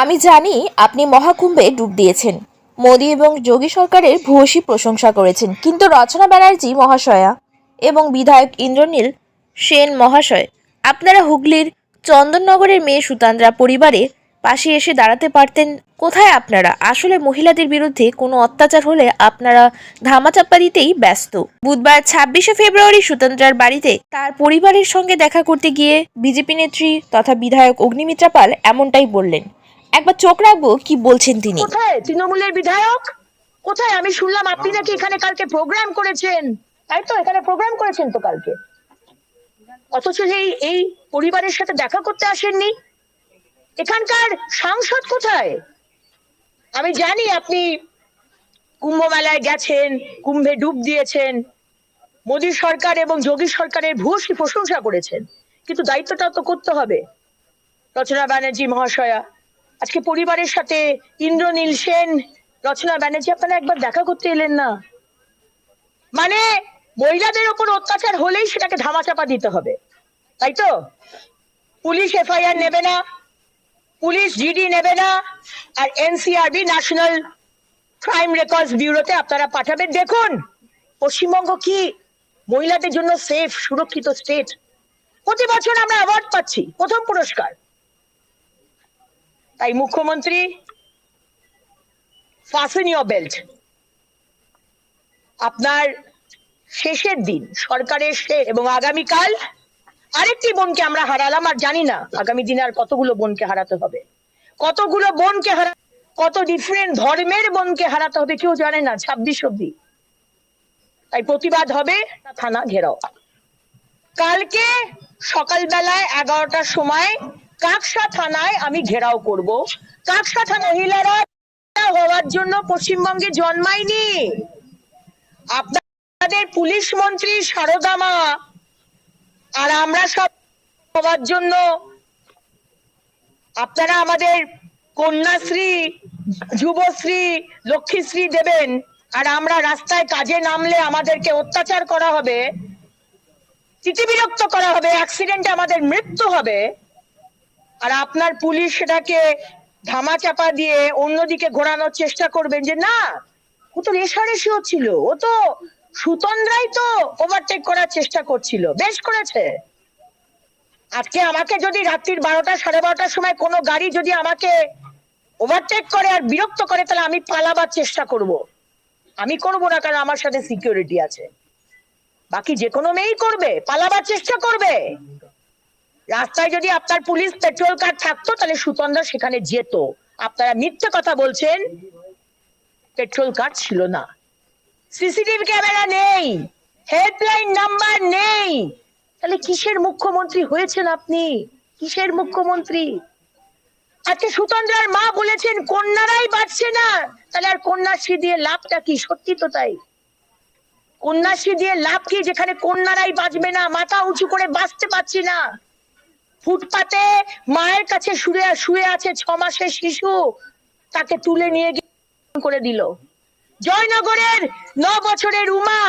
আমি জানি আপনি মহাকুম্ভে ডুব দিয়েছেন। মোদী এবং যোগী সরকারের ভূয়সী প্রশংসা করেছেন। কিন্তু রচনা ব্যানার্জি মহাশয়া এবং বিধায়ক ইন্দ্রনীল সেন মহাশয়, আপনারা হুগলির চন্দননগরের মেয়ে সুতান্দ্রা পরিবারে পাশে এসে দাঁড়াতে পারতেন কোথায় আপনারা? আসলে মহিলাদের বিরুদ্ধে কোনো অত্যাচার হলে আপনারা ধামাচাপা দিতেই ব্যস্ত। বুধবার ছাব্বিশে ফেব্রুয়ারি সুতন্ত্রার বাড়িতে তার পরিবারের সঙ্গে দেখা করতে গিয়ে বিজেপি নেত্রী তথা বিধায়ক অগ্নিমিত্রা পাল এমনটাই বললেন। একবার চোখ রাখব কি বলছেন তিনি। কোথায়? তৃণমূলের বিধায়ক? কোথায়? আমি শুনলাম আপনি নাকি এখানে কালকে প্রোগ্রাম করেছেন। তাই তো, এখানে প্রোগ্রাম করেছেন তো কালকে। অথচ এই এই পরিবারের সাথে দেখা করতে আসেননি। এখানকার সাংসদ কোথায়? আমি জানি আপনি কুম্ভ মেলায় গেছেন, কুম্ভে ডুব দিয়েছেন। মোদী সরকার এবং যোগী সরকারের ভূয়সী প্রশংসা করেছেন। কিন্তু দায়িত্বটা তো করতে হবে। রচনা ব্যানার্জি মহাশয়া আজকে পরিবারের সাথে ইন্দ্রনীল সেন, রচনা ব্যানার্জি, আপনারা একবার দেখা করতে এলেন না। মানে মহিলাদের ওপর অত্যাচার হলেই সেটাকে ধামাচাপা দিতে হবে, তাই তো? পুলিশ এফআইআর নেবে না, পুলিশ জিডি নেবে না, আর এনসিআরবি, ন্যাশনাল ক্রাইম রেকর্ডস ব্যুরোতে আপনারা পাঠাবেন। দেখুন, পশ্চিমবঙ্গ কি মহিলাদের জন্য সেফ, সুরক্ষিত স্টেট। প্রতি বছর আমরা অ্যাওয়ার্ড পাচ্ছি, প্রথম পুরস্কার। তাই মুখ্যমন্ত্রী ফাসেন ইউর বেল্ট আপনার শেষের দিন, সরকারের শেষ এবং আগামীকাল আরেকটি বোনকে আমরা হারালাম, আর জানি না আগামী দিনে আর কতগুলো বোনকে হারাতে হবে। কতগুলো বোনকে হারা, কত ডিফারেন্ট ধর্মের বোনকে হারাতে হবে কেউ জানে না, ছাব্বিশ অব্দি তাই প্রতিবাদ হবে থানা ঘেরাও। কালকে সকালবেলায় এগারোটার সময় কাকসা থানায় আমি ঘেরাও করব। কাকসা থানা মহিলারা হওয়ার জন্য পশ্চিমবঙ্গে জন্মায়নি। আপনাদের পুলিশ মন্ত্রী সারদামা আর আমরা সব হওয়ার জন্য আপনারা আমাদের কন্যাশ্রী, যুবশ্রী, লক্ষ্মীশ্রী দেবেন, আর আমরা রাস্তায় কাজে নামলে আমাদেরকে অত্যাচার করা হবে চিঠিবিরক্ত করা হবে অ্যাক্সিডেন্টে আমাদের মৃত্যু হবে। আর আপনার পুলিশ সেটাকে ধামাচাপা দিয়ে অন্যদিকে ঘোরানোর চেষ্টা করবেন যে, না, ও তো রেশারেশি হচ্ছিল ও তো সুতন্দ্রাই তো ওভারটেক করার চেষ্টা করছিল, বেশ করেছে। আজকে আমাকে যদি রাত্রির বারোটা, সাড়ে বারোটার সময় কোনো গাড়ি যদি আমাকে ওভারটেক করে আর বিরক্ত করে, তাহলে আমি পালাবার চেষ্টা করব। আমি করব না, কারণ আমার সাথে সিকিউরিটি আছে। বাকি যে কোনো মেয়েই করবে, পালাবার চেষ্টা করবে। রাস্তায় যদি আপনার পুলিশ পেট্রোল কার থাকতো, তাহলে সুতন্দর সেখানে যেত। আপনারা মিথ্যে কথা বলছেন, পেট্রোল কার ছিল না। সিসিটিভি ক্যামেরা নেই, হেল্পলাইন নাম্বার নেই। তাহলে কিসের মুখ্যমন্ত্রী হয়েছেন আপনি? কিসের মুখ্যমন্ত্রী? আজকে সুতন্দ্রার মা বলেছেন, কন্যারাই বাঁচছে না। তাহলে আর কন্যাশ্রী দিয়ে লাভটা কি? সত্যি তো তাই। কন্যাশ্রী দিয়ে লাভ কি? যেখানে কন্যারাই বাঁচবে না, মাথা উঁচু করে বাঁচতে পারছি না। ফুটপাতে মায়ের কাছে শুয়ে শুয়ে আছে ছ মাসের শিশু। তাকে তুলে নিয়ে গিয়ে করে দিল। জয়নগরের ন বছরের উমা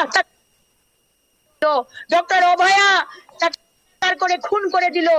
ডক্টর অভয়া তাকে করে খুন করে দিল।